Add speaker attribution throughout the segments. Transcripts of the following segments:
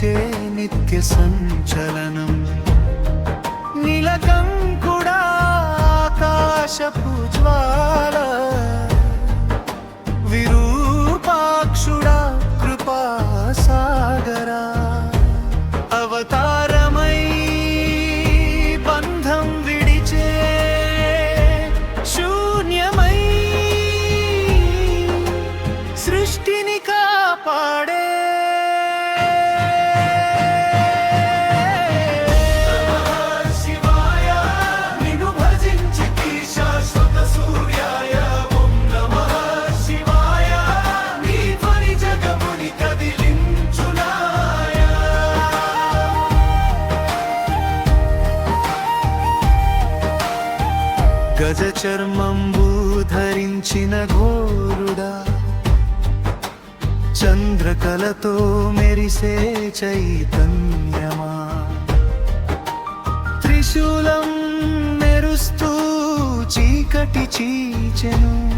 Speaker 1: నరత్తించే నిత్య సంచలనం. నీలకంకుడా ఆకాశపు జ్వాల గజ చర్మంబు ధరించిన ఘోరుడా. చంద్రకలతో మెరిసే చైతన్యమా. త్రిశూలం మెరుస్తూ చీకటి చీచెను.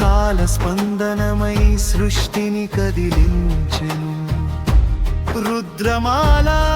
Speaker 1: కాల స్పందనమై సృష్టిని కదిలించెను. రుద్రమాలా